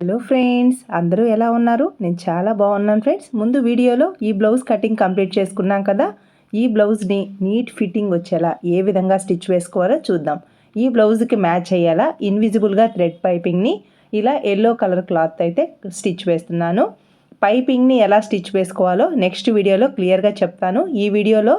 Hello friends అందరూ ఎలా ఉన్నారు? నేను చాలా బాగున్నాను ఫ్రెండ్స్. ముందు వీడియోలో ఈ బ్లౌజ్ కటింగ్ కంప్లీట్ చేసుకున్నాం కదా? ఈ బ్లౌజ్ని నీట్ ఫిట్టింగ్ వచ్చేలా ఏ విధంగా స్టిచ్ వేసుకోవాలో చూద్దాం. ఈ బ్లౌజ్కి మ్యాచ్ అయ్యేలా ఇన్విజిబుల్గా థ్రెడ్ పైపింగ్ని ఇలా ఎల్లో కలర్ క్లాత్ అయితే స్టిచ్ వేస్తున్నాను. పైపింగ్ని ఎలా స్టిచ్ వేసుకోవాలో నెక్స్ట్ వీడియోలో క్లియర్గా చెప్తాను. ఈ వీడియోలో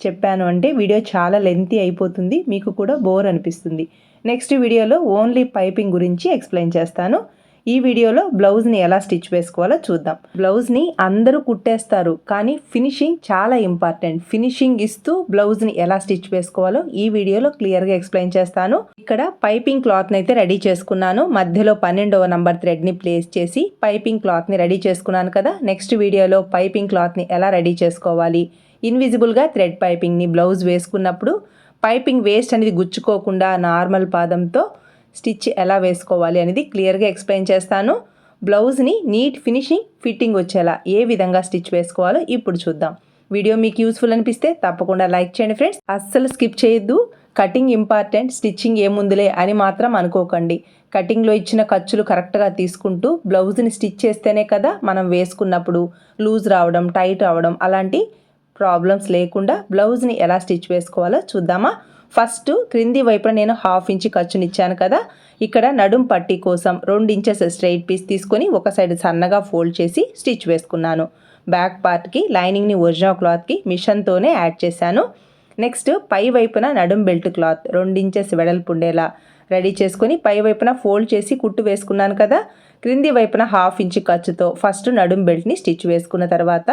చెప్పాను అంటే వీడియో చాలా లెంతీ అయిపోతుంది మీకు కూడా బోర్ అనిపిస్తుంది. నెక్స్ట్ వీడియోలో ఓన్లీ పైపింగ్ గురించి ఎక్స్ప్లెయిన్ చేస్తాను. ఈ వీడియోలో బ్లౌజ్ని ఎలా స్టిచ్ వేసుకోవాలో చూద్దాం. బ్లౌజ్ని అందరూ కుట్టేస్తారు కానీ ఫినిషింగ్ చాలా ఇంపార్టెంట్. ఫినిషింగ్ ఇస్తూ బ్లౌజ్ని ఎలా స్టిచ్ వేసుకోవాలో ఈ వీడియోలో క్లియర్గా ఎక్స్ప్లెయిన్ చేస్తాను. ఇక్కడ పైపింగ్ క్లాత్ని అయితే రెడీ చేసుకున్నాను. మధ్యలో పన్నెండవ నంబర్ థ్రెడ్ని ప్లేస్ చేసి పైపింగ్ క్లాత్ని రెడీ చేసుకున్నాను కదా. నెక్స్ట్ వీడియోలో పైపింగ్ క్లాత్ని ఎలా రెడీ చేసుకోవాలి? ఇన్విజిబుల్గా థ్రెడ్ పైపింగ్ని బ్లౌజ్ వేసుకున్నప్పుడు పైపింగ్ వేస్ట్ అనేది గుచ్చుకోకుండా నార్మల్ పాదంతో స్టిచ్ ఎలా వేసుకోవాలి అనేది క్లియర్గా ఎక్స్ప్లెయిన్ చేస్తాను. బ్లౌజ్ని నీట్ ఫినిషింగ్ ఫిట్టింగ్ వచ్చేలా ఏ విధంగా స్టిచ్ వేసుకోవాలో ఇప్పుడు చూద్దాం. వీడియో మీకు యూస్ఫుల్ అనిపిస్తే తప్పకుండా లైక్ చేయండి ఫ్రెండ్స్. అస్సలు స్కిప్ చేయొద్దు. కటింగ్ ఇంపార్టెంట్ స్టిచ్చింగ్ ఏముందిలే అని మాత్రం అనుకోకండి. కటింగ్లో ఇచ్చిన ఖర్చులు కరెక్ట్గా తీసుకుంటూ బ్లౌజ్ని స్టిచ్ చేస్తేనే కదా మనం వేసుకున్నప్పుడు లూజ్ రావడం టైట్ రావడం అలాంటి ప్రాబ్లమ్స్ లేకుండా బ్లౌజ్ని ఎలా స్టిచ్ వేసుకోవాలో చూద్దామా? ఫస్ట్ క్రింది వైపున నేను హాఫ్ ఇంచ్ ఖర్చునిచ్చాను కదా ఇక్కడ నడుం పట్టి కోసం రెండు ఇంచెస్ స్ట్రైట్ పీస్ తీసుకొని ఒక సైడ్ సన్నగా ఫోల్డ్ చేసి స్టిచ్ వేసుకున్నాను. బ్యాక్ పార్ట్కి లైనింగ్ని ఒరిజినల్ క్లాత్కి మిషన్తోనే యాడ్ చేశాను. నెక్స్ట్ పై వైపున నడుం బెల్ట్ క్లాత్ రెండు ఇంచెస్ వెడల్పు ఉండేలా రెడీ చేసుకొని పై వైపున ఫోల్డ్ చేసి కుట్టు వేసుకున్నాను కదా క్రింది వైపున హాఫ్ ఇంచ్ ఖర్చుతో ఫస్ట్ నడుం బెల్ట్ని స్టిచ్ వేసుకున్న తర్వాత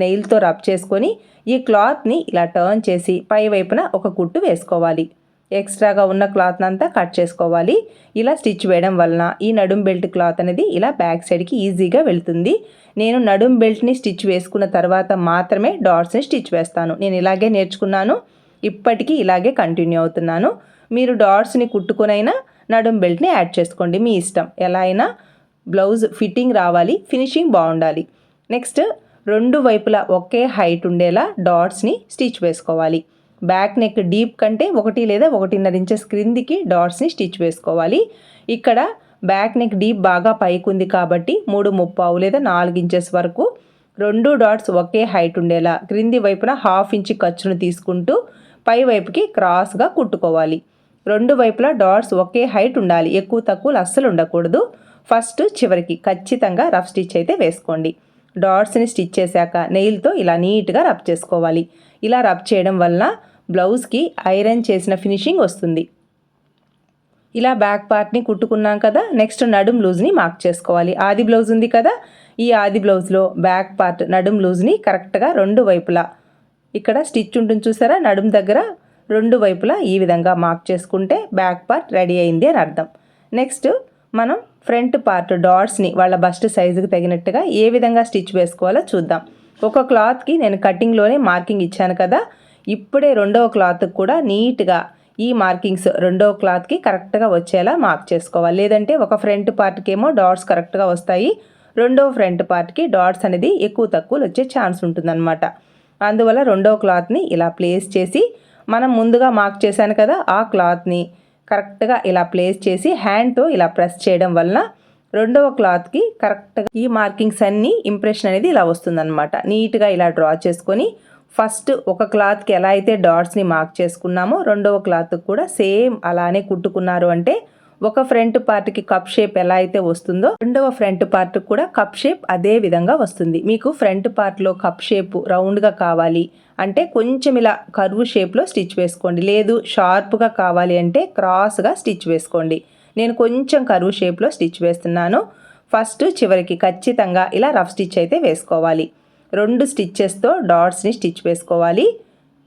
నెయిల్తో రబ్ చేసుకొని ఈ క్లాత్ని ఇలా టర్న్ చేసి పై వైపున ఒక కుట్టు వేసుకోవాలి. ఎక్స్ట్రాగా ఉన్న క్లాత్ అంతా కట్ చేసుకోవాలి. ఇలా స్టిచ్ వేయడం వలన ఈ నడుం బెల్ట్ క్లాత్ అనేది ఇలా బ్యాక్ సైడ్కి ఈజీగా వెళ్తుంది. నేను నడుం బెల్ట్ని స్టిచ్ వేసుకున్న తర్వాత మాత్రమే డాట్స్ని స్టిచ్ వేస్తాను. నేను ఇలాగే నేర్చుకున్నాను. ఇప్పటికీ ఇలాగే కంటిన్యూ అవుతున్నాను. మీరు డాట్స్ని కుట్టుకునైనా నడుం బెల్ట్ని యాడ్ చేసుకోండి మీ ఇష్టం. ఎలా అయినా బ్లౌజ్ ఫిట్టింగ్ రావాలి ఫినిషింగ్ బాగుండాలి. నెక్స్ట్ రెండు వైపులా ఒకే హైట్ ఉండేలా డాట్స్ని స్టిచ్ వేసుకోవాలి. బ్యాక్ నెక్ డీప్ కంటే ఒకటి లేదా ఒకటిన్నర ఇంచెస్ క్రిందికి డాట్స్ని స్టిచ్ వేసుకోవాలి. ఇక్కడ బ్యాక్ నెక్ డీప్ బాగా పైకి ఉంది కాబట్టి మూడు ముప్పావు లేదా నాలుగు ఇంచెస్ వరకు రెండు డాట్స్ ఒకే హైట్ ఉండేలా క్రింది వైపున హాఫ్ ఇంచ్ ఖర్చును తీసుకుంటూ పై వైపుకి క్రాస్గా కుట్టుకోవాలి. రెండు వైపులా డాట్స్ ఒకే హైట్ ఉండాలి. ఎక్కువ తక్కువలు అస్సలు ఉండకూడదు. ఫస్ట్ చివరికి ఖచ్చితంగా రఫ్ స్టిచ్ అయితే వేసుకోండి. డాట్స్ని స్టిచ్ చేశాక నెయిల్తో ఇలా నీట్గా రబ్ చేసుకోవాలి. ఇలా రబ్ చేయడం వలన బ్లౌజ్కి ఐరన్ చేసిన ఫినిషింగ్ వస్తుంది. ఇలా బ్యాక్ పార్ట్ని కుట్టుకున్నాం కదా నెక్స్ట్ నడుం లూజ్ని మార్క్ చేసుకోవాలి. ఆది బ్లౌజ్ ఉంది కదా ఈ ఆది బ్లౌజ్లో బ్యాక్ పార్ట్ నడుం లూజ్ని కరెక్ట్గా రెండు వైపులా ఇక్కడ స్టిచ్ ఉంటుంది చూసారా నడుం దగ్గర రెండు వైపులా ఈ విధంగా మార్క్ చేసుకుంటే బ్యాక్ పార్ట్ రెడీ అయింది అని అర్థం. నెక్స్ట్ మనం ఫ్రంట్ పార్ట్ డాట్స్ని వాళ్ళ బస్ట్ సైజుకి తగినట్టుగా ఏ విధంగా స్టిచ్ వేసుకోవాలో చూద్దాం. ఒక క్లాత్కి నేను కటింగ్లోనే మార్కింగ్ ఇచ్చాను కదా ఇప్పుడే రెండవ క్లాత్కి కూడా నీట్గా ఈ మార్కింగ్స్ రెండవ క్లాత్కి కరెక్ట్గా వచ్చేలా మార్క్ చేసుకోవాలి. లేదంటే ఒక ఫ్రంట్ పార్ట్కి ఏమో డాట్స్ కరెక్ట్గా వస్తాయి రెండవ ఫ్రంట్ పార్ట్కి డాట్స్ అనేది ఎక్కువ తక్కువలు వచ్చే ఛాన్స్ ఉంటుందన్నమాట. అందువల్ల రెండవ క్లాత్ని ఇలా ప్లేస్ చేసి మనం ముందుగా మార్క్ చేశాను కదా ఆ క్లాత్ని కరెక్ట్గా ఇలా ప్లేస్ చేసి హ్యాండ్తో ఇలా ప్రెస్ చేయడం వలన రెండవ క్లాత్కి కరెక్ట్గా ఈ మార్కింగ్స్ అన్నీ ఇంప్రెషన్ అనేది ఇలా వస్తుందన్నమాట. నీట్గా ఇలా డ్రా చేసుకొని ఫస్ట్ ఒక క్లాత్కి ఎలా అయితే డాట్స్ని మార్క్ చేసుకున్నామో రెండవ క్లాత్కి కూడా సేమ్ అలానే కుట్టుకున్నారు అంటే ఒక ఫ్రంట్ పార్ట్కి కప్ షేప్ ఎలా అయితే వస్తుందో రెండవ ఫ్రంట్ పార్ట్ కూడా కప్ షేప్ అదే విధంగా వస్తుంది. మీకు ఫ్రంట్ పార్ట్లో కప్ షేప్ రౌండ్గా కావాలి. అంటే కొంచెం ఇలా కర్వ్ షేప్లో స్టిచ్ వేసుకోండి. లేదు షార్ప్గా కావాలి అంటే క్రాస్గా స్టిచ్ వేసుకోండి. నేను కొంచెం కర్వ్ షేప్లో స్టిచ్ వేస్తున్నాను. ఫస్ట్ చివరికి ఖచ్చితంగా ఇలా రఫ్ స్టిచ్ అయితే వేసుకోవాలి. రెండు స్టిచ్చెస్తో డాట్స్ని స్టిచ్ వేసుకోవాలి.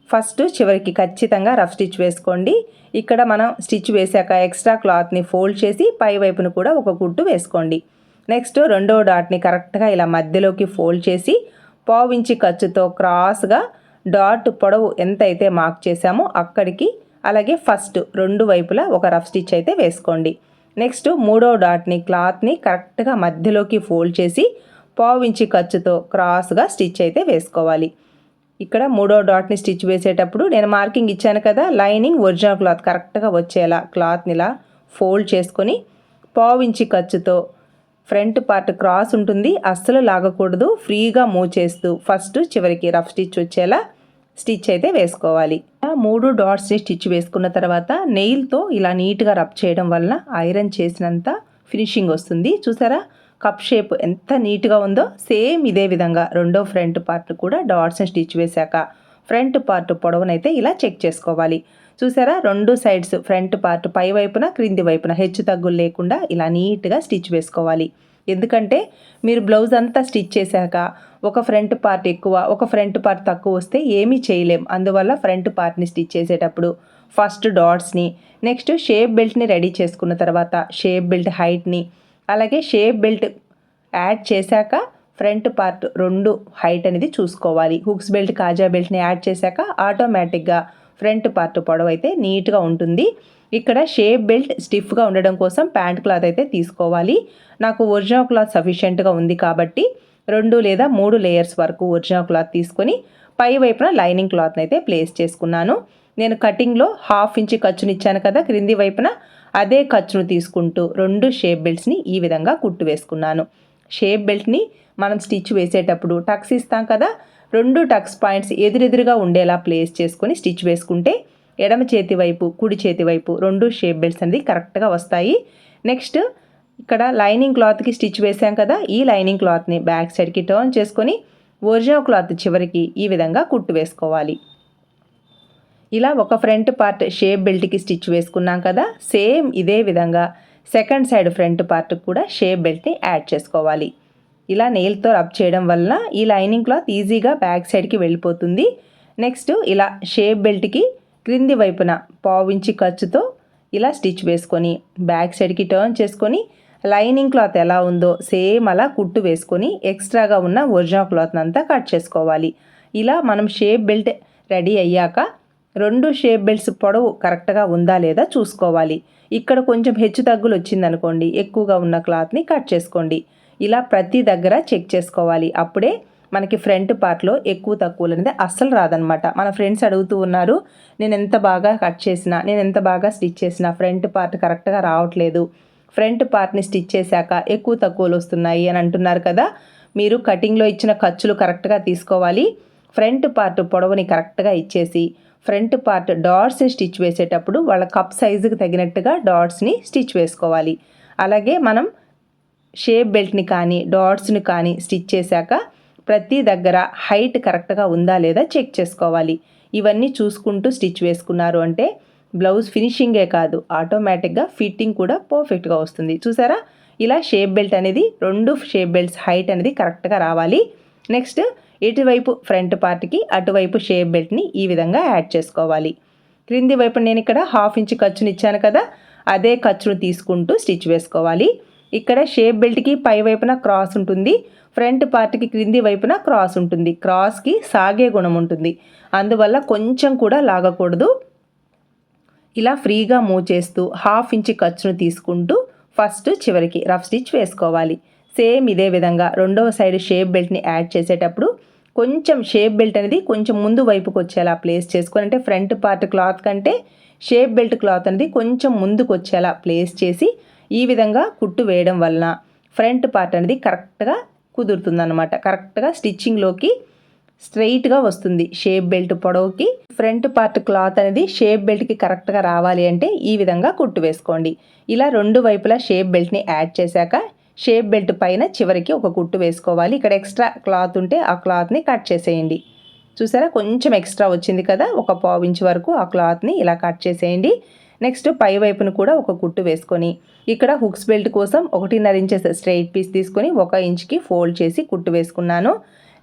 ఫస్ట్ చివరికి ఖచ్చితంగా రఫ్ స్టిచ్ వేసుకోండి. ఇక్కడ మనం స్టిచ్ వేసాక ఎక్స్ట్రా క్లాత్ని ఫోల్డ్ చేసి పై వైపును కూడా ఒక కుట్టు వేసుకోండి. నెక్స్ట్ రెండో డాట్ని కరెక్ట్గా ఇలా మధ్యలోకి ఫోల్డ్ చేసి పావించి ఖర్చుతో క్రాస్గా డాట్ పొడవు ఎంత అయితే మార్క్ చేసామో అక్కడికి అలాగే ఫస్ట్ రెండు వైపులా ఒక రఫ్ స్టిచ్ అయితే వేసుకోండి. నెక్స్ట్ మూడో డాట్ని క్లాత్ని కరెక్ట్గా మధ్యలోకి ఫోల్డ్ చేసి పావించి ఖర్చుతో క్రాస్గా స్టిచ్ అయితే వేసుకోవాలి. ఇక్కడ మూడో డాట్ని స్టిచ్ వేసేటప్పుడు నేను మార్కింగ్ ఇచ్చాను కదా లైనింగ్ ఒరిజినల్ క్లాత్ కరెక్ట్గా వచ్చేలా క్లాత్ని ఇలా ఫోల్డ్ చేసుకొని పావించి ఖర్చుతో ఫ్రంట్ పార్ట్ క్రాస్ ఉంటుంది అస్సలు లాగకూడదు ఫ్రీగా మూవ్ చేస్తూ ఫస్ట్ చివరికి రఫ్ స్టిచ్ వచ్చేలా స్టిచ్ అయితే వేసుకోవాలి. ఆ మూడు డాట్స్ని స్టిచ్ వేసుకున్న తర్వాత నెయిల్తో ఇలా నీట్గా రబ్ చేయడం వల్ల ఐరన్ చేసినంత ఫినిషింగ్ వస్తుంది. చూసారా? కప్ షేప్ ఎంత నీట్గా ఉందో సేమ్ ఇదే విధంగా రెండో ఫ్రంట్ పార్ట్ కూడా డాట్స్ని స్టిచ్ వేశాక ఫ్రంట్ పార్ట్ పొడవునైతే ఇలా చెక్ చేసుకోవాలి. చూసారా? రెండు సైడ్స్ ఫ్రంట్ పార్ట్ పై వైపున క్రింది వైపున హెచ్చు తగ్గులు లేకుండా ఇలా నీట్గా స్టిచ్ వేసుకోవాలి. ఎందుకంటే మీరు బ్లౌజ్ అంతా స్టిచ్ చేశాక ఒక ఫ్రంట్ పార్ట్ ఎక్కువ ఒక ఫ్రంట్ పార్ట్ తక్కువ వస్తే ఏమీ చేయలేం. అందువల్ల ఫ్రంట్ పార్ట్ని స్టిచ్ చేసేటప్పుడు ఫస్ట్ డాట్స్ని నెక్స్ట్ షేప్ బెల్ట్ని రెడీ చేసుకున్న తర్వాత షేప్ బెల్ట్ హైట్ని అలాగే షేప్ బెల్ట్ యాడ్ చేశాక ఫ్రంట్ పార్ట్ రెండు హైట్ అనేది చూసుకోవాలి. హుక్స్ బెల్ట్ కాజా బెల్ట్ని యాడ్ చేశాక ఆటోమేటిక్గా ఫ్రంట్ పార్ట్ పొడవు అయితే నీట్గా ఉంటుంది. ఇక్కడ షేప్ బెల్ట్ స్టిఫ్గా ఉండడం కోసం ప్యాంట్ క్లాత్ అయితే తీసుకోవాలి. నాకు ఒరిజినల్ క్లాత్ సఫిషియెంట్గా ఉంది కాబట్టి రెండు లేదా మూడు లేయర్స్ వరకు ఒరిజినల్ క్లాత్ తీసుకొని పై వైపున లైనింగ్ క్లాత్ని అయితే ప్లేస్ చేసుకున్నాను. నేను కటింగ్లో హాఫ్ ఇంచ్ ఖర్చుని ఇచ్చాను కదా క్రింది వైపున అదే ఖర్చును తీసుకుంటూ రెండు షేప్ బెల్ట్స్ని ఈ విధంగా కుట్టు వేసుకున్నాను. షేప్ బెల్ట్ని మనం స్టిచ్ వేసేటప్పుడు టక్స్ ఇస్తాం కదా రెండు టక్స్ పాయింట్స్ ఎదురెదురుగా ఉండేలా ప్లేస్ చేసుకొని స్టిచ్ వేసుకుంటే ఎడమ చేతి వైపు కుడి చేతి వైపు రెండు షేప్ బెల్ట్స్ అనేది కరెక్ట్గా వస్తాయి. నెక్స్ట్ ఇక్కడ లైనింగ్ క్లాత్కి స్టిచ్ వేసాం కదా ఈ లైనింగ్ క్లాత్ని బ్యాక్ సైడ్కి టర్న్ చేసుకొని ఒరిజినల్ క్లాత్ చివరికి ఈ విధంగా కుట్టు వేసుకోవాలి. ఇలా ఒక ఫ్రంట్ పార్ట్ షేప్ బెల్ట్కి స్టిచ్ వేసుకున్నాం కదా సేమ్ ఇదే విధంగా సెకండ్ సైడ్ ఫ్రంట్ పార్ట్ కూడా షేప్ బెల్ట్ని యాడ్ చేసుకోవాలి. ఇలా నెయిల్తో రబ్ చేయడం వలన ఈ లైనింగ్ క్లాత్ ఈజీగా బ్యాక్ సైడ్కి వెళ్ళిపోతుంది. నెక్స్ట్ ఇలా షేప్ బెల్ట్కి క్రింది వైపున పావించి ఖర్చుతో ఇలా స్టిచ్ వేసుకొని బ్యాక్ సైడ్కి టర్న్ చేసుకొని లైనింగ్ క్లాత్ ఎలా ఉందో సేమ్ అలా కుట్టు వేసుకొని ఎక్స్ట్రాగా ఉన్న ఒరిజినల్ క్లాత్ అంతా కట్ చేసుకోవాలి. ఇలా మనం షేప్ బెల్ట్ రెడీ అయ్యాక రెండు షేప్ బెల్ట్స్ పొడవు కరెక్ట్గా ఉందా లేదా చూసుకోవాలి. ఇక్కడ కొంచెం హెచ్చు తగ్గులు వచ్చిందనుకోండి ఎక్కువగా ఉన్న క్లాత్ని కట్ చేసుకోండి. ఇలా ప్రతి దగ్గర చెక్ చేసుకోవాలి. అప్పుడే మనకి ఫ్రంట్ పార్ట్లో ఎక్కువ తక్కువలు అనేది అస్సలు రాదనమాట మన ఫ్రెండ్స్ అడుగుతూ ఉన్నారు నేను ఎంత బాగా కట్ చేసినా నేను ఎంత బాగా స్టిచ్ చేసినా ఫ్రంట్ పార్ట్ కరెక్ట్గా రావట్లేదు. ఫ్రంట్ పార్ట్ని స్టిచ్ చేశాక ఎక్కువ తక్కువలు వస్తున్నాయి అని అంటున్నారు కదా. మీరు కటింగ్లో ఇచ్చిన ఖర్చులు కరెక్ట్గా తీసుకోవాలి. ఫ్రంట్ పార్ట్ పొడవుని కరెక్ట్గా ఇచ్చేసి ఫ్రంట్ పార్ట్ డాట్స్ని స్టిచ్ వేసేటప్పుడు వాళ్ళ కప్ సైజుకి తగినట్టుగా డాట్స్ని స్టిచ్ వేసుకోవాలి. అలాగే మనం షేప్ బెల్ట్ని కానీ డాట్స్ని కానీ స్టిచ్ చేశాక ప్రతి దగ్గర హైట్ కరెక్ట్గా ఉందా లేదా చెక్ చేసుకోవాలి. ఇవన్నీ చూసుకుంటూ స్టిచ్ వేసుకున్నారు అంటే బ్లౌజ్ ఫినిషింగే కాదు. ఆటోమేటిక్గా ఫిట్టింగ్ కూడా పర్ఫెక్ట్గా వస్తుంది. చూసారా? ఇలా షేప్ బెల్ట్ అనేది రెండు షేప్ బెల్ట్స్ హైట్ అనేది కరెక్ట్గా రావాలి. నెక్స్ట్ ఇటువైపు ఫ్రంట్ పార్ట్కి అటువైపు షేప్ బెల్ట్ని ఈ విధంగా యాడ్ చేసుకోవాలి. క్రింది వైపు నేను ఇక్కడ హాఫ్ ఇంచ్ ఖర్చుని ఇచ్చాను కదా? అదే ఖర్చును తీసుకుంటూ స్టిచ్ వేసుకోవాలి. ఇక్కడ షేప్ బెల్ట్కి పై వైపున క్రాస్ ఉంటుంది ఫ్రంట్ పార్ట్కి క్రింది వైపున క్రాస్ ఉంటుంది. క్రాస్కి సాగే గుణం ఉంటుంది. అందువల్ల కొంచెం కూడా లాగకూడదు. ఇలా ఫ్రీగా మూవ్ చేస్తూ హాఫ్ ఇంచ్ ఖర్చును తీసుకుంటూ ఫస్ట్ చివరికి రఫ్ స్టిచ్ వేసుకోవాలి. సేమ్ ఇదే విధంగా రెండవ సైడ్ షేప్ బెల్ట్ని యాడ్ చేసేటప్పుడు కొంచెం షేప్ బెల్ట్ అనేది కొంచెం ముందు వైపుకి వచ్చేలా ప్లేస్ చేసుకొని అంటే ఫ్రంట్ పార్ట్ క్లాత్ కంటే షేప్ బెల్ట్ క్లాత్ అనేది కొంచెం ముందుకు వచ్చేలా ప్లేస్ చేసి ఈ విధంగా కుట్టు వేయడం వలన ఫ్రంట్ పార్ట్ అనేది కరెక్ట్గా కుదురుతుందన్నమాట. కరెక్ట్గా స్టిచ్చింగ్లోకి స్ట్రైట్గా వస్తుంది. షేప్ బెల్ట్ పొడవుకి ఫ్రంట్ పార్ట్ క్లాత్ అనేది షేప్ బెల్ట్కి కరెక్ట్గా రావాలి అంటే ఈ విధంగా కుట్టు వేసుకోండి. ఇలా రెండు వైపులా షేప్ బెల్ట్ని యాడ్ చేశాక షేప్ బెల్ట్ పైన చివరికి ఒక కుట్టు వేసుకోవాలి. ఇక్కడ ఎక్స్ట్రా క్లాత్ ఉంటే ఆ క్లాత్ని కట్ చేసేయండి. చూసారా? కొంచెం ఎక్స్ట్రా వచ్చింది కదా? ఒక పావు ఇంచ్ వరకు ఆ క్లాత్ని ఇలా కట్ చేసేయండి. నెక్స్ట్ పై వైపును కూడా ఒక కుట్టు వేసుకొని ఇక్కడ హుక్స్ బెల్ట్ కోసం ఒకటిన్నర ఇంచెస్ స్ట్రైట్ పీస్ తీసుకొని ఒక ఇంచ్కి ఫోల్డ్ చేసి కుట్టు వేసుకున్నాను.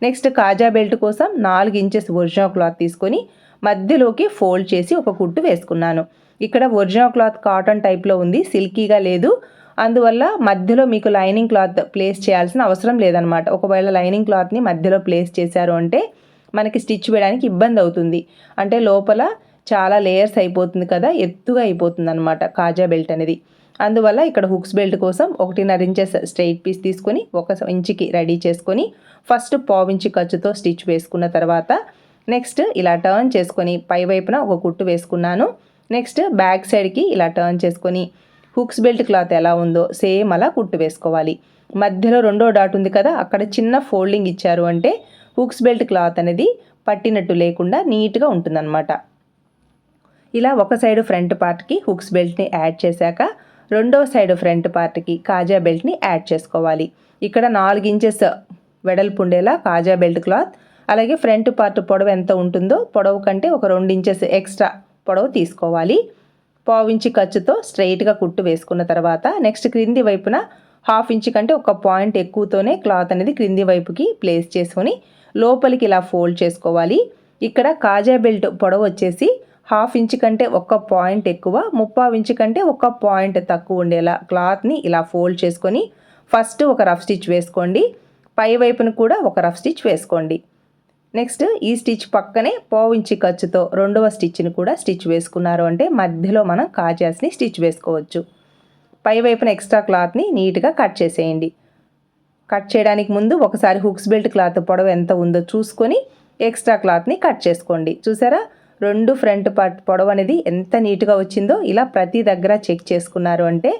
నెక్స్ట్ కాజా బెల్ట్ కోసం నాలుగు ఇంచెస్ ఒరిజినల్ క్లాత్ తీసుకొని మధ్యలోకి ఫోల్డ్ చేసి ఒక కుట్టు వేసుకున్నాను. ఇక్కడ ఒరిజినల్ క్లాత్ కాటన్ టైప్లో ఉంది సిల్కీగా లేదు. అందువల్ల మధ్యలో మీకు లైనింగ్ క్లాత్ ప్లేస్ చేయాల్సిన అవసరం లేదనమాట ఒకవేళ లైనింగ్ క్లాత్ని మధ్యలో ప్లేస్ చేశారు అంటే మనకి స్టిచ్ వేయడానికి ఇబ్బంది అవుతుంది. అంటే లోపల చాలా లేయర్స్ అయిపోతుంది కదా ఎత్తుగా అయిపోతుంది అనమాట కాజా బెల్ట్ అనేది. అందువల్ల ఇక్కడ హుక్స్ బెల్ట్ కోసం ఒకటిన్నర ఇంచెస్ స్ట్రైట్ పీస్ తీసుకొని ఒక ఇంచుకి రెడీ చేసుకొని ఫస్ట్ పావించి ఖర్చుతో స్టిచ్ వేసుకున్న తర్వాత నెక్స్ట్ ఇలా టర్న్ చేసుకొని పై వైపున ఒక కుట్టు వేసుకున్నాను. నెక్స్ట్ బ్యాక్ సైడ్కి ఇలా టర్న్ చేసుకొని హుక్స్ బెల్ట్ క్లాత్ ఎలా ఉందో సేమ్ అలా కుట్టు వేసుకోవాలి. మధ్యలో రెండో డాట్ ఉంది కదా అక్కడ చిన్న ఫోల్డింగ్ ఇచ్చారు అంటే హుక్స్ బెల్ట్ క్లాత్ అనేది పట్టినట్టు లేకుండా నీట్గా ఉంటుందన్నమాట. ఇలా ఒక సైడ్ ఫ్రంట్ పార్ట్కి హుక్స్ బెల్ట్ని యాడ్ చేశాక రెండో సైడ్ ఫ్రంట్ పార్ట్కి కాజా బెల్ట్ని యాడ్ చేసుకోవాలి. ఇక్కడ నాలుగు ఇంచెస్ వెడల్పు ఉండేలా కాజా బెల్ట్ క్లాత్ అలాగే ఫ్రంట్ పార్ట్ పొడవు ఎంత ఉంటుందో పొడవు కంటే ఒక రెండు ఇంచెస్ ఎక్స్ట్రా పొడవు తీసుకోవాలి. పావించి ఖర్చుతో స్ట్రైట్గా కుట్టు వేసుకున్న తర్వాత నెక్స్ట్ క్రింది వైపున హాఫ్ ఇంచ్ కంటే ఒక పాయింట్ ఎక్కువతోనే క్లాత్ అనేది క్రింది వైపుకి ప్లేస్ చేసుకొని లోపలికి ఇలా ఫోల్డ్ చేసుకోవాలి. ఇక్కడ కాజా బెల్ట్ పొడవు వచ్చేసి హాఫ్ ఇంచ్ కంటే ఒక పాయింట్ ఎక్కువ ముప్పావు ఇంచ్ కంటే ఒక పాయింట్ తక్కువ ఉండేలా క్లాత్ని ఇలా ఫోల్డ్ చేసుకొని ఫస్ట్ ఒక రఫ్ స్టిచ్ వేసుకోండి. పై వైపున కూడా ఒక రఫ్ స్టిచ్ వేసుకోండి. నెక్స్ట్ ఈ స్టిచ్ పక్కనే ఇంచి ఖర్చుతో రెండవ స్టిచ్ని కూడా స్టిచ్ వేసుకున్నారు అంటే మధ్యలో మనం కాజాస్ని స్టిచ్ వేసుకోవచ్చు. పై వైపున ఎక్స్ట్రా క్లాత్ని నీట్గా కట్ చేసేయండి. కట్ చేయడానికి ముందు ఒకసారి హుక్స్ బెల్ట్ క్లాత్ పొడవు ఎంత ఉందో చూసుకొని ఎక్స్ట్రా క్లాత్ని కట్ చేసుకోండి. చూసారా? రెండు ఫ్రంట్ పార్ట్ పొడవు అనేది ఎంత నీట్గా వచ్చిందో ఇలా ప్రతి దగ్గర చెక్ చేసుకున్నారు అంటే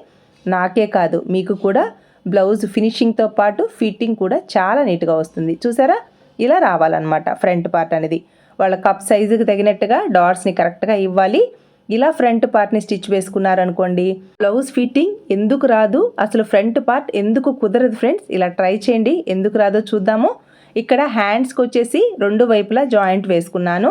నాకే కాదు మీకు కూడా బ్లౌజ్ ఫినిషింగ్తో పాటు ఫిట్టింగ్ కూడా చాలా నీట్గా వస్తుంది. చూసారా? ఇలా రావాలన్నమాట ఫ్రంట్ పార్ట్ అనేది. వాళ్ళ కప్ సైజుకి తగినట్టుగా డాట్స్ని కరెక్ట్గా ఇవ్వాలి. ఇలా ఫ్రంట్ పార్ట్ని స్టిచ్ వేసుకున్నారనుకోండి బ్లౌజ్ ఫిట్టింగ్ ఎందుకు రాదు? అసలు ఫ్రంట్ పార్ట్ ఎందుకు కుదరదు ఫ్రెండ్స్? ఇలా ట్రై చేయండి. ఎందుకు రాదో చూద్దాము. ఇక్కడ హ్యాండ్స్కి వచ్చేసి రెండు వైపులా జాయింట్ వేసుకున్నాను.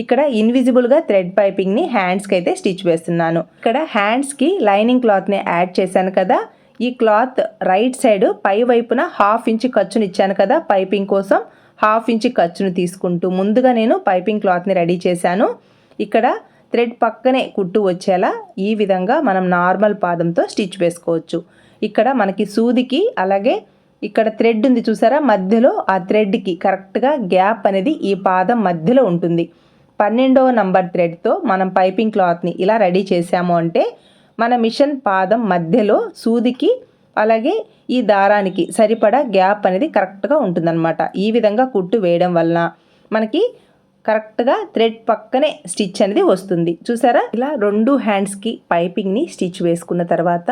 ఇక్కడ ఇన్విజిబుల్గా థ్రెడ్ పైపింగ్ని హ్యాండ్స్కి అయితే స్టిచ్ వేస్తున్నాను. ఇక్కడ హ్యాండ్స్కి లైనింగ్ క్లాత్ని యాడ్ చేశాను కదా. ఈ క్లాత్ రైట్ సైడ్ పై వైపున హాఫ్ ఇంచ్ ఖర్చుని ఇచ్చాను కదా పైపింగ్ కోసం. హాఫ్ ఇంచ్ ఖర్చును తీసుకుంటూ ముందుగా నేను పైపింగ్ క్లాత్ని రెడీ చేశాను. ఇక్కడ థ్రెడ్ పక్కనే కుట్టు వచ్చేలా ఈ విధంగా మనం నార్మల్ పాదంతో స్టిచ్ వేసుకోవచ్చు. ఇక్కడ మనకి సూదికి అలాగే ఇక్కడ థ్రెడ్ ఉంది చూసారా? మధ్యలో ఆ థ్రెడ్కి కరెక్ట్గా గ్యాప్ అనేది ఈ పాదం మధ్యలో ఉంటుంది. పన్నెండవ నంబర్ థ్రెడ్తో మనం పైపింగ్ క్లాత్ని ఇలా రెడీ చేసాము అంటే మన మిషన్ పాదం మధ్యలో సూదికి అలాగే ఈ దారానికి సరిపడా గ్యాప్ అనేది కరెక్ట్గా ఉంటుందన్నమాట. ఈ విధంగా కుట్టు వేయడం వలన మనకి కరెక్ట్గా థ్రెడ్ పక్కనే స్టిచ్ అనేది వస్తుంది. చూసారా? ఇలా రెండు హ్యాండ్స్కి పైపింగ్ని స్టిచ్ వేసుకున్న తర్వాత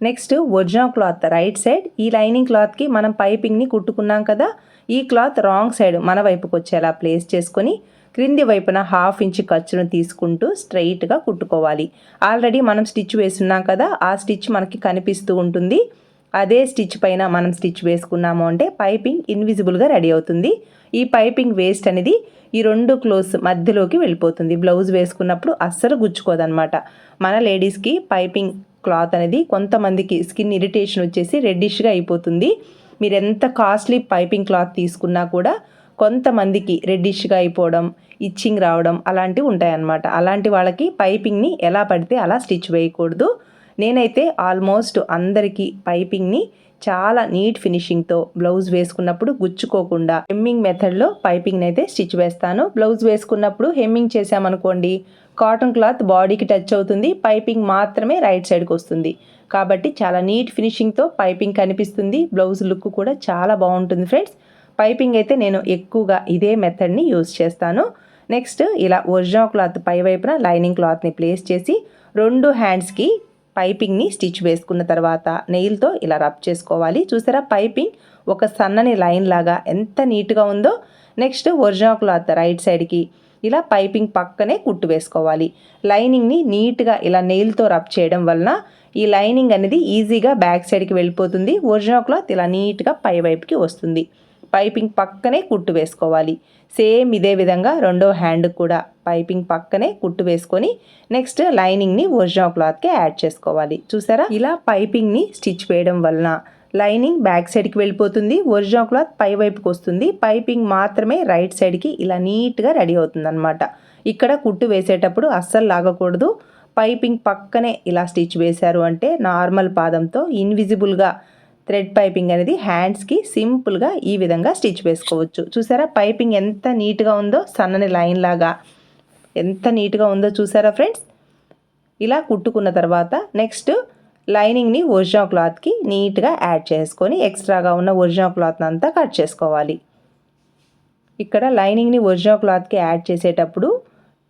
next original cloth right side ఈ లైనింగ్ క్లాత్కి మనం పైపింగ్ని కుట్టుకున్నాం కదా ఈ క్లాత్ రాంగ్ సైడ్ మన వైపుకి వచ్చేలా ప్లేస్ చేసుకొని క్రింది వైపున హాఫ్ ఇంచ్ ఖర్చును తీసుకుంటూ స్ట్రైట్గా కుట్టుకోవాలి. ఆల్రెడీ మనం స్టిచ్ వేసున్నాం కదా ఆ స్టిచ్ మనకి కనిపిస్తూ ఉంటుంది. అదే స్టిచ్ పైన మనం స్టిచ్ వేసుకున్నాము అంటే పైపింగ్ ఇన్విజిబుల్గా రెడీ అవుతుంది. ఈ పైపింగ్ వేస్ట్ అనేది ఈ రెండు క్లోజ్ మధ్యలోకి వెళ్ళిపోతుంది. బ్లౌజ్ వేసుకున్నప్పుడు అస్సలు గుచ్చుకోదనమాట. మన లేడీస్కి పైపింగ్ క్లాత్ అనేది కొంతమందికి స్కిన్ ఇరిటేషన్ వచ్చేసి రెడ్డిష్గా అయిపోతుంది. మీరు ఎంత కాస్ట్లీ పైపింగ్ క్లాత్ తీసుకున్నా కూడా కొంతమందికి రెడ్డిష్గా అయిపోవడం ఇచ్చింగ్ రావడం అలాంటివి ఉంటాయన్నమాట. అలాంటి వాళ్ళకి పైపింగ్ని ఎలా పడితే అలా స్టిచ్ వేయకూడదు. నేనైతే ఆల్మోస్ట్ అందరికీ పైపింగ్ని చాలా నీట్ ఫినిషింగ్తో బ్లౌజ్ వేసుకున్నప్పుడు గుచ్చుకోకుండా హెమ్మింగ్ మెథడ్లో పైపింగ్ అయితే స్టిచ్ వేస్తాను. బ్లౌజ్ వేసుకున్నప్పుడు హెమ్మింగ్ చేసామనుకోండి కాటన్ క్లాత్ బాడీకి టచ్ అవుతుంది పైపింగ్ మాత్రమే రైట్ సైడ్కి వస్తుంది. కాబట్టి చాలా నీట్ ఫినిషింగ్తో పైపింగ్ కనిపిస్తుంది. బ్లౌజ్ లుక్ కూడా చాలా బాగుంటుంది ఫ్రెండ్స్ పైపింగ్ అయితే నేను ఎక్కువగా ఇదే మెథడ్ని యూజ్ చేస్తాను. నెక్స్ట్ ఇలా ఒరిజినల్ క్లాత్ పై వైపున లైనింగ్ క్లాత్ని ప్లేస్ చేసి రెండు హ్యాండ్స్కి పైపింగ్ని స్టిచ్ వేసుకున్న తర్వాత నెయిల్తో ఇలా రబ్ చేసుకోవాలి. చూసారా పైపింగ్ ఒక సన్నని లైన్ లాగా ఎంత నీట్గా ఉందో. నెక్స్ట్ ఒరిజినల్ క్లాత్ రైట్ సైడ్కి ఇలా పైపింగ్ పక్కనే కుట్టు వేసుకోవాలి. లైనింగ్ని నీట్గా ఇలా నెయిల్తో రబ్ చేయడం వలన ఈ లైనింగ్ అనేది ఈజీగా బ్యాక్ సైడ్కి వెళ్ళిపోతుంది. ఒరిజినల్ క్లాత్ ఇలా నీట్గా పై వైపుకి వస్తుంది. పైపింగ్ పక్కనే కుట్టు వేసుకోవాలి. సేమ్ ఇదే విధంగా రెండో హ్యాండ్ కూడా పైపింగ్ పక్కనే కుట్టు వేసుకొని నెక్స్ట్ లైనింగ్ని ఒరిజినల్ క్లాత్కి యాడ్ చేసుకోవాలి. చూసారా? ఇలా పైపింగ్ని స్టిచ్ వేయడం వలన లైనింగ్ బ్యాక్ సైడ్కి వెళ్ళిపోతుంది ఒరిజినల్ క్లాత్ పై వైపుకి వస్తుంది. పైపింగ్ మాత్రమే రైట్ సైడ్కి ఇలా నీట్గా రెడీ అవుతుంది అనమాట ఇక్కడ కుట్టు వేసేటప్పుడు అస్సలు లాగకూడదు. పైపింగ్ పక్కనే ఇలా స్టిచ్ వేశారు అంటే నార్మల్ పాదంతో ఇన్విజిబుల్గా థ్రెడ్ పైపింగ్ అనేది హ్యాండ్స్కి సింపుల్గా ఈ విధంగా స్టిచ్ వేసుకోవచ్చు. చూసారా? పైపింగ్ ఎంత నీట్గా ఉందో సన్నని లైన్ లాగా. ఎంత నీట్గా ఉందో చూసారా ఫ్రెండ్స్? ఇలా కుట్టుకున్న తర్వాత నెక్స్ట్ లైనింగ్ని ఒరిజినల్ క్లాత్కి నీట్గా యాడ్ చేసుకొని ఎక్స్ట్రాగా ఉన్న ఒరిజినల్ క్లాత్ని అంతా కట్ చేసుకోవాలి. ఇక్కడ లైనింగ్ని ఒరిజినల్ క్లాత్కి యాడ్ చేసేటప్పుడు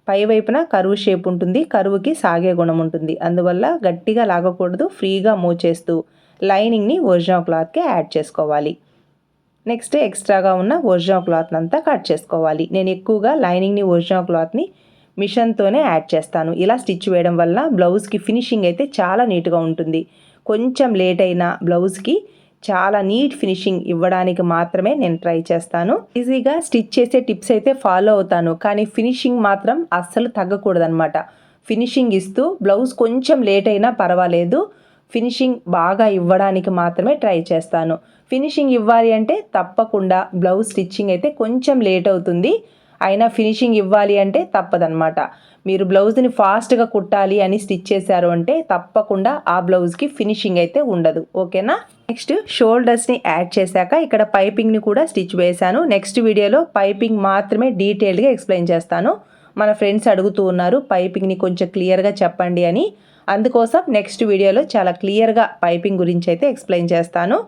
పై వైపున కరువు షేప్ ఉంటుంది కరువుకి సాగే గుణం ఉంటుంది. అందువల్ల గట్టిగా లాగకూడదు ఫ్రీగా మూవ్ చేస్తూ లైనింగ్ని ఒరిజినల్ క్లాత్కి యాడ్ చేసుకోవాలి. నెక్స్ట్ ఎక్స్ట్రాగా ఉన్న ఒరిజినల్ క్లాత్ని అంతా కట్ చేసుకోవాలి. నేను ఎక్కువగా లైనింగ్ని ఒరిజినల్ క్లాత్ని మిషన్తోనే యాడ్ చేస్తాను. ఇలా స్టిచ్ వేయడం వల్ల బ్లౌజ్కి ఫినిషింగ్ అయితే చాలా నీట్గా ఉంటుంది. కొంచెం లేట్ అయినా బ్లౌజ్కి చాలా నీట్ ఫినిషింగ్ ఇవ్వడానికి మాత్రమే నేను ట్రై చేస్తాను. ఈజీగా స్టిచ్ చేసే టిప్స్ అయితే ఫాలో అవుతాను. కానీ ఫినిషింగ్ మాత్రం అస్సలు తగ్గకూడదనమాట ఫినిషింగ్ ఇస్తూ బ్లౌజ్ కొంచెం లేట్ అయినా పర్వాలేదు. ఫినిషింగ్ బాగా ఇవ్వడానికి మాత్రమే ట్రై చేస్తాను. ఫినిషింగ్ ఇవ్వాలి అంటే తప్పకుండా బ్లౌజ్ స్టిచ్చింగ్ అయితే కొంచెం లేట్ అవుతుంది. అయినా ఫినిషింగ్ ఇవ్వాలి అంటే తప్పదనమాట మీరు బ్లౌజ్ని ఫాస్ట్గా కుట్టాలి అని స్టిచ్ చేశారు అంటే తప్పకుండా ఆ బ్లౌజ్కి ఫినిషింగ్ అయితే ఉండదు. ఓకేనా? నెక్స్ట్ షోల్డర్స్ని యాడ్ చేశాక ఇక్కడ పైపింగ్ని కూడా స్టిచ్ వేశాను. నెక్స్ట్ వీడియోలో పైపింగ్ మాత్రమే డీటెయిల్డ్గా ఎక్స్ప్లెయిన్ చేస్తాను. మన ఫ్రెండ్స్ అడుగుతూ ఉన్నారు పైపింగ్ని కొంచెం క్లియర్గా చెప్పండి అని. అందుకోసం నెక్స్ట్ వీడియోలో చాలా క్లియర్గా పైపింగ్ గురించి అయితే ఎక్స్ప్లెయిన్ చేస్తాను.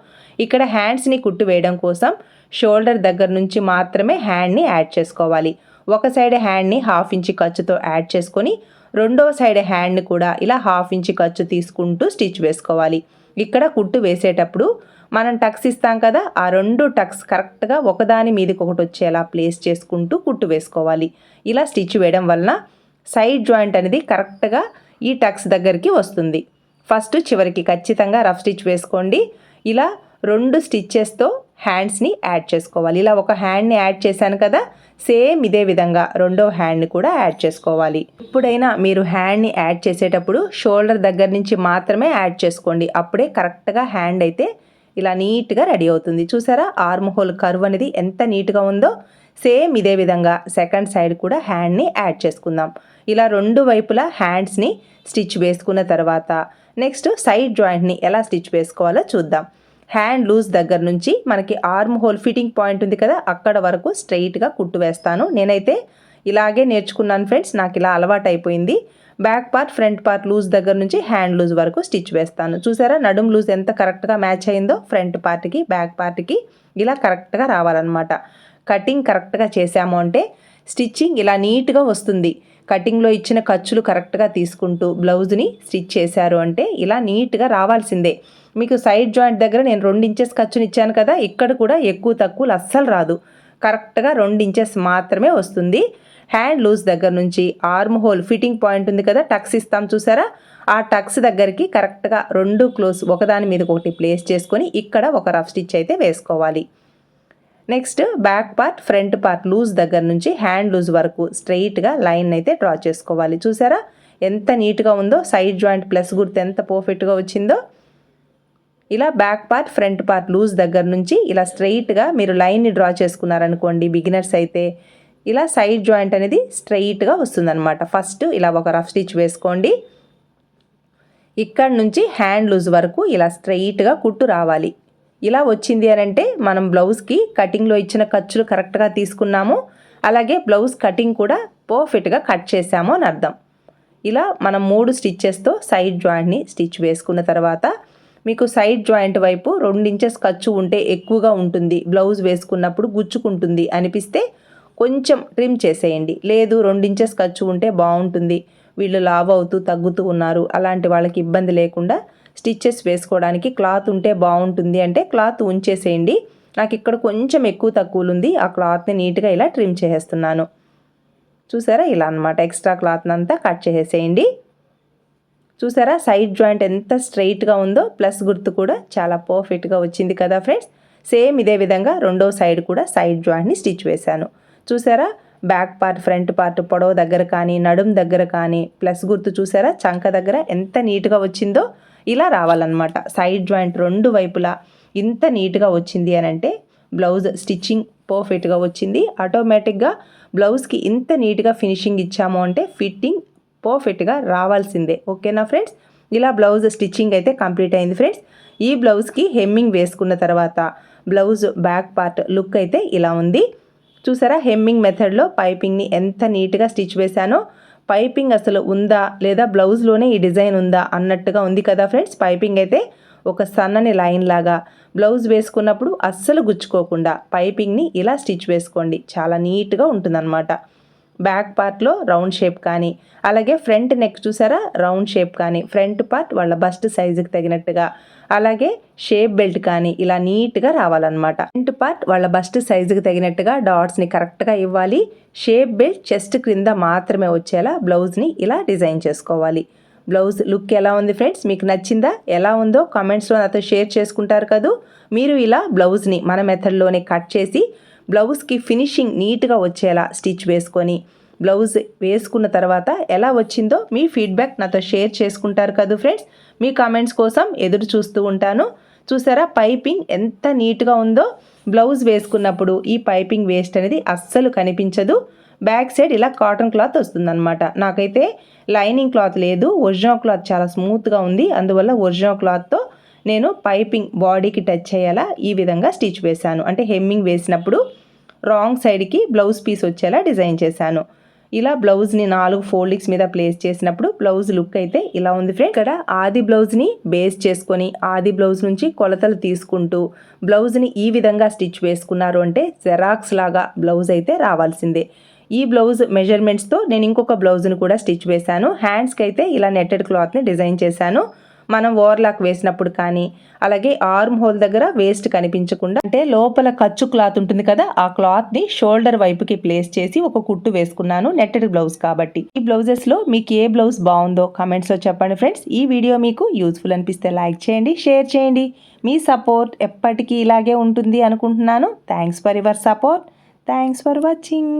ఇక్కడ హ్యాండ్స్ని కుట్టు వేయడం కోసం షోల్డర్ దగ్గర నుంచి మాత్రమే హ్యాండ్ని యాడ్ చేసుకోవాలి. ఒక సైడ్ హ్యాండ్ని హాఫ్ ఇంచ్ ఖర్చుతో యాడ్ చేసుకొని రెండో సైడ్ హ్యాండ్ని కూడా ఇలా హాఫ్ ఇంచ్ ఖర్చు తీసుకుంటూ స్టిచ్ వేసుకోవాలి. ఇక్కడ కుట్టు వేసేటప్పుడు మనం టక్స్ ఇస్తాం కదా ఆ రెండు టక్స్ కరెక్ట్గా ఒకదాని మీదకి ఒకటి వచ్చేలా ప్లేస్ చేసుకుంటూ కుట్టు వేసుకోవాలి. ఇలా స్టిచ్ వేయడం వలన సైడ్ జాయింట్ అనేది కరెక్ట్గా ఈ టక్స్ దగ్గరికి వస్తుంది. ఫస్ట్ చివరికి ఖచ్చితంగా రఫ్ స్టిచ్ వేసుకోండి. ఇలా రెండు స్టిచ్చెస్తో హ్యాండ్స్ని యాడ్ చేసుకోవాలి. ఇలా ఒక హ్యాండ్ని యాడ్ చేశాను కదా సేమ్ ఇదే విధంగా రెండో హ్యాండ్ని కూడా యాడ్ చేసుకోవాలి. ఎప్పుడైనా మీరు హ్యాండ్ని యాడ్ చేసేటప్పుడు షోల్డర్ దగ్గర నుంచి మాత్రమే యాడ్ చేసుకోండి. అప్పుడే కరెక్ట్గా హ్యాండ్ అయితే ఇలా నీట్గా రెడీ అవుతుంది. చూసారా? ఆర్మ్ హోల్ కర్వ్ అనేది ఎంత నీట్గా ఉందో సేమ్ ఇదే విధంగా సెకండ్ సైడ్ కూడా హ్యాండ్ని యాడ్ చేసుకుందాం. ఇలా రెండు వైపులా హ్యాండ్స్ని స్టిచ్ వేసుకున్న తర్వాత నెక్స్ట్ సైడ్ జాయింట్ని ఎలా స్టిచ్ వేసుకోవాలో చూద్దాం. హ్యాండ్ లూజ్ దగ్గర నుంచి మనకి ఆర్మ్ హోల్ ఫిట్టింగ్ పాయింట్ ఉంది కదా అక్కడ వరకు స్ట్రైట్గా కుట్టు వేస్తాను. నేనైతే ఇలాగే నేర్చుకున్నాను ఫ్రెండ్స్ నాకు ఇలా అలవాటు అయిపోయింది. Back part front part loose దగ్గర నుంచి హ్యాండ్ లూజ్ వరకు స్టిచ్ వేస్తాను. చూసారా నడుం లూజ్ ఎంత కరెక్ట్గా మ్యాచ్ అయిందో ఫ్రంట్ పార్ట్కి బ్యాక్ పార్ట్కి ఇలా కరెక్ట్గా రావాలన్నమాట. కటింగ్ కరెక్ట్గా చేసాము అంటే స్టిచ్చింగ్ ఇలా నీట్గా వస్తుంది. కటింగ్లో ఇచ్చిన ఖర్చులు కరెక్ట్గా తీసుకుంటూ బ్లౌజ్ని స్టిచ్ చేశారు అంటే ఇలా నీట్గా రావాల్సిందే. మీకు సైడ్ జాయింట్ దగ్గర నేను రెండు ఇంచెస్ ఖర్చుని ఇచ్చాను కదా ఇక్కడ కూడా ఎక్కువ తక్కువలు అస్సలు రాదు. కరెక్ట్గా రెండు ఇంచెస్ మాత్రమే వస్తుంది. హ్యాండ్ లూజ్ దగ్గర నుంచి ఆర్మ్ హోల్ ఫిట్టింగ్ పాయింట్ ఉంది కదా టక్స్ ఇస్తాం చూసారా? ఆ టక్స్ దగ్గరికి కరెక్ట్గా రెండు క్లోజ్ ఒకదాని మీద ఒకటి ప్లేస్ చేసుకొని ఇక్కడ ఒక రఫ్ స్టిచ్ అయితే వేసుకోవాలి. Next back part front part loose దగ్గర నుంచి హ్యాండ్ లూజ్ వరకు స్ట్రైట్గా లైన్ అయితే డ్రా చేసుకోవాలి. చూసారా? ఎంత నీట్గా ఉందో సైడ్ జాయింట్ ప్లస్ గుర్తు ఎంత పర్ఫెక్ట్గా వచ్చిందో. ఇలా back part front part loose దగ్గర నుంచి ఇలా స్ట్రైట్గా మీరు లైన్ని డ్రా చేసుకున్నారనుకోండి బిగినర్స్ అయితే ఇలా సైడ్ జాయింట్ అనేది స్ట్రైట్గా వస్తుందన్నమాట. ఫస్ట్ ఇలా ఒక రఫ్ స్టిచ్ వేసుకోండి. ఇక్కడ నుంచి హ్యాండ్ లూజ్ వరకు ఇలా స్ట్రైట్గా కుట్టు రావాలి. ఇలా వచ్చింది అని అంటే మనం బ్లౌజ్కి కటింగ్లో ఇచ్చిన ఖర్చులు కరెక్ట్గా తీసుకున్నాము. అలాగే బ్లౌజ్ కటింగ్ కూడా పర్ఫెక్ట్గా కట్ చేసాము అని అర్థం. ఇలా మనం మూడు స్టిచ్చెస్తో సైడ్ జాయింట్ని స్టిచ్ వేసుకున్న తర్వాత మీకు సైడ్ జాయింట్ వైపు రెండు ఇంచెస్ ఖర్చు ఉంటే ఎక్కువగా ఉంటుంది. బ్లౌజ్ వేసుకున్నప్పుడు గుచ్చుకుంటుంది. అనిపిస్తే కొంచెం ట్రిమ్ చేసేయండి. లేదు రెండు ఇంచెస్ ఖర్చు ఉంటే బాగుంటుంది. వీళ్ళు లావ్ అవుతూ తగ్గుతూ ఉన్నారు. అలాంటి వాళ్ళకి ఇబ్బంది లేకుండా స్టిచ్చెస్ వేసుకోవడానికి క్లాత్ ఉంటే బాగుంటుంది అంటే క్లాత్ ఉంచేసేయండి. నాకు ఇక్కడ కొంచెం ఎక్కువ తక్కువలు ఉంది ఆ క్లాత్ని నీట్గా ఇలా ట్రిమ్ చేసేస్తున్నాను. చూసారా? ఇలా అనమాట ఎక్స్ట్రా క్లాత్ని అంతా కట్ చేసేసేయండి. చూసారా? సైడ్ జాయింట్ ఎంత స్ట్రైట్గా ఉందో ప్లస్ గుర్తు కూడా చాలా పర్ఫెక్ట్గా వచ్చింది కదా ఫ్రెండ్స్? సేమ్ ఇదే విధంగా రెండో సైడ్ కూడా సైడ్ జాయింట్ని స్టిచ్ వేశాను. చూసారా? బ్యాక్ పార్ట్ ఫ్రంట్ పార్ట్ పొడవ దగ్గర కానీ నడుం దగ్గర కానీ ప్లస్ గుర్తు చూసారా? చంక దగ్గర ఎంత నీట్గా వచ్చిందో ఇలా రావాలన్నమాట. సైడ్ జాయింట్ రెండు వైపులా ఇంత నీట్గా వచ్చింది అని అంటే బ్లౌజ్ స్టిచ్చింగ్ పర్ఫెక్ట్గా వచ్చింది. ఆటోమేటిక్గా బ్లౌజ్కి ఇంత నీట్గా ఫినిషింగ్ ఇచ్చాము అంటే ఫిట్టింగ్ పర్ఫెక్ట్గా రావాల్సిందే. ఓకేనా ఫ్రెండ్స్ ఇలా బ్లౌజ్ స్టిచ్చింగ్ అయితే కంప్లీట్ అయింది ఫ్రెండ్స్ ఈ బ్లౌజ్కి హెమ్మింగ్ వేసుకున్న తర్వాత బ్లౌజ్ బ్యాక్ పార్ట్ లుక్ అయితే ఇలా ఉంది. చూసారా? హెమ్మింగ్ మెథడ్లో పైపింగ్ని ఎంత నీట్గా స్టిచ్ వేశానో? పైపింగ్ అసలు ఉందా లేదా బ్లౌజ్లోనే ఈ డిజైన్ ఉందా అన్నట్టుగా ఉంది కదా ఫ్రెండ్స్. పైపింగ్ అయితే ఒక సన్నని లైన్ లాగా బ్లౌజ్ వేసుకున్నప్పుడు అస్సలు గుచ్చుకోకుండా పైపింగ్ని ఇలా స్టిచ్ వేసుకోండి. చాలా నీట్గా ఉంటుందన్నమాట. బ్యాక్ పార్ట్లో రౌండ్ షేప్ కానీ అలాగే ఫ్రంట్ నెక్ చూసారా? రౌండ్ షేప్ కానీ ఫ్రంట్ పార్ట్ వాళ్ళ బస్ట్ సైజుకి తగినట్టుగా అలాగే షేప్ బెల్ట్ కానీ ఇలా నీట్గా రావాలన్నమాట. ఫ్రంట్ పార్ట్ వాళ్ళ బస్ట్ సైజుకి తగినట్టుగా డాట్స్ని కరెక్ట్గా ఇవ్వాలి. షేప్ బెల్ట్ చెస్ట్ క్రింద మాత్రమే వచ్చేలా బ్లౌజ్ని ఇలా డిజైన్ చేసుకోవాలి. బ్లౌజ్ లుక్ ఎలా ఉంది ఫ్రెండ్స్? మీకు నచ్చిందా? ఎలా ఉందో కామెంట్స్లో నాతో షేర్ చేసుకుంటారు కదూ. మీరు ఇలా బ్లౌజ్ని మన మెథడ్లోనే కట్ చేసి బ్లౌజ్కి ఫినిషింగ్ నీట్గా వచ్చేలా స్టిచ్ వేసుకొని బ్లౌజ్ వేసుకున్న తర్వాత ఎలా వచ్చిందో మీ ఫీడ్బ్యాక్ నాతో షేర్ చేసుకుంటారు కదా ఫ్రెండ్స్? మీ కామెంట్స్ కోసం ఎదురు చూస్తూ ఉంటాను. చూసారా? పైపింగ్ ఎంత నీట్గా ఉందో. బ్లౌజ్ వేసుకున్నప్పుడు ఈ పైపింగ్ వేస్ట్ అనేది అస్సలు కనిపించదు. బ్యాక్ సైడ్ ఇలా కాటన్ క్లాత్ వస్తుందన్నమాట. నాకైతే లైనింగ్ క్లాత్ లేదు. ఒరిజినల్ క్లాత్ చాలా స్మూత్గా ఉంది. అందువల్ల ఒరిజినల్ క్లాత్తో నేను పైపింగ్ బాడీకి టచ్ అయ్యేలా ఈ విధంగా స్టిచ్ వేశాను. అంటే హెమ్మింగ్ వేసినప్పుడు రాంగ్ సైడ్కి బ్లౌజ్ పీస్ వచ్చేలా డిజైన్ చేశాను. ఇలా బ్లౌజ్ని నాలుగు ఫోల్డింగ్స్ మీద ప్లేస్ చేసినప్పుడు బ్లౌజ్ లుక్ అయితే ఇలా ఉంది ఫ్రెండ్. ఇక్కడ ఆది బ్లౌజ్ని బేస్ చేసుకొని ఆది బ్లౌజ్ నుంచి కొలతలు తీసుకుంటూ బ్లౌజ్ని ఈ విధంగా స్టిచ్ వేసుకున్నారు అంటే జెరాక్స్ లాగా బ్లౌజ్ అయితే రావాల్సిందే. ఈ బ్లౌజ్ మెజర్మెంట్స్తో నేను ఇంకొక బ్లౌజ్ని కూడా స్టిచ్ వేశాను. హ్యాండ్స్కి అయితే ఇలా నెట్టెడ్ క్లాత్ని డిజైన్ చేశాను. మనం ఓవర్లాక్ వేసినప్పుడు కానీ అలాగే ఆర్మ్ హోల్ దగ్గర వేస్ట్ కనిపించకుండా అంటే లోపల ఖర్చు క్లాత్ ఉంటుంది కదా ఆ క్లాత్ని షోల్డర్ వైపుకి ప్లేస్ చేసి ఒక కుట్టు వేసుకున్నాను నెట్టెడ్ బ్లౌజ్ కాబట్టి. ఈ బ్లౌజెస్లో మీకు ఏ బ్లౌజ్ బాగుందో కమెంట్స్లో చెప్పండి ఫ్రెండ్స్. ఈ వీడియో మీకు యూస్ఫుల్ అనిపిస్తే లైక్ చేయండి షేర్ చేయండి. మీ సపోర్ట్ ఎప్పటికీ ఇలాగే ఉంటుంది అనుకుంటున్నాను. Thanks for your support. Thanks for watching.